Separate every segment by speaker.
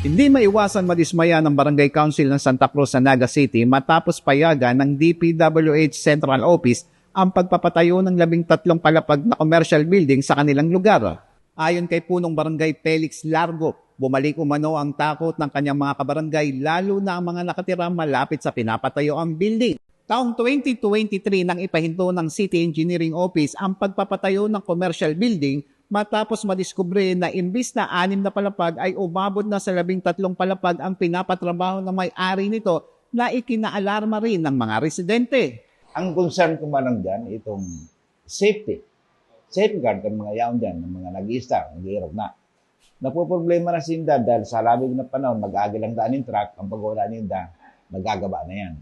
Speaker 1: Hindi maiwasan madismaya ng Barangay Council ng Santa Cruz sa Naga City matapos payagan ng DPWH Central Office ang pagpapatayo ng labing tatlong palapag na commercial building sa kanilang lugar. Ayon kay punong barangay Felix Largo, bumalik umano ang takot ng kanyang mga kabarangay lalo na ang mga nakatira malapit sa pinapatayo ang building. Taong 2023 nang ipahinto ng City Engineering Office ang pagpapatayo ng commercial building matapos madiskubre na imbis na anim na palapag ay umabot na sa labing tatlong palapag ang pinapatrabaho ng may-ari nito na ikinaalarma rin ng mga residente.
Speaker 2: Ang concern ko man dyan, itong safety. Safeguard ng mga yaon dyan, ng mga nag-i-star, nag-iirog na. Napoproblema na sinda dahil sa labig na panahon, mag-agi daan yung truck, ang pagwala ninda, magagaba na yan.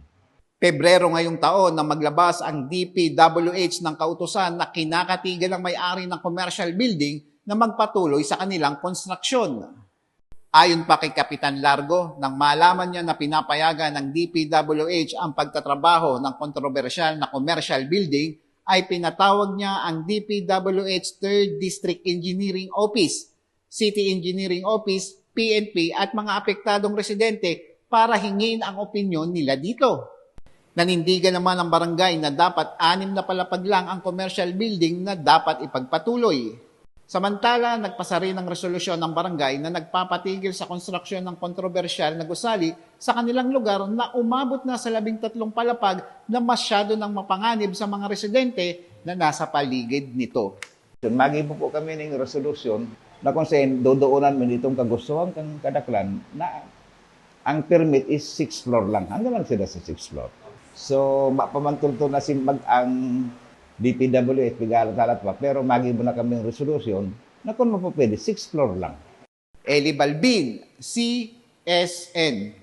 Speaker 1: Pebrero ngayong taon na maglabas ang DPWH ng kautusan na kinakatigan ng may-ari ng commercial building na magpatuloy sa kanilang konstruksyon. Ayon pa kay Kapitan Largo, nang malaman niya na pinapayagan ng DPWH ang pagtatrabaho ng kontrobersyal na commercial building, ay pinatawag niya ang DPWH 3rd District Engineering Office, City Engineering Office, PNP at mga apektadong residente para hingin ang opinyon nila dito. Nanindigan naman ang barangay na dapat anim na palapag lang ang commercial building na dapat ipagpatuloy. Samantala, nagpasa rin ng resolusyon ng barangay na nagpapatigil sa konstruksyon ng kontrobersyal na gusali sa kanilang lugar na umabot na sa labing tatlong palapag na masyado ng mapanganib sa mga residente na nasa paligid nito.
Speaker 2: Magibo po kami ng resolusyon na kung saan dodoonan mo itong kagustuhan kang kadaklan na ang permit is 6 floor lang. Hanggang lang sila sa 6 floor. So, mapamantulto na si mag ang DPWH, bigala pa. Pero magibo na kami ng resolusyon na kung mapapwede, 6 floor lang.
Speaker 1: Eli Balbin, CSN.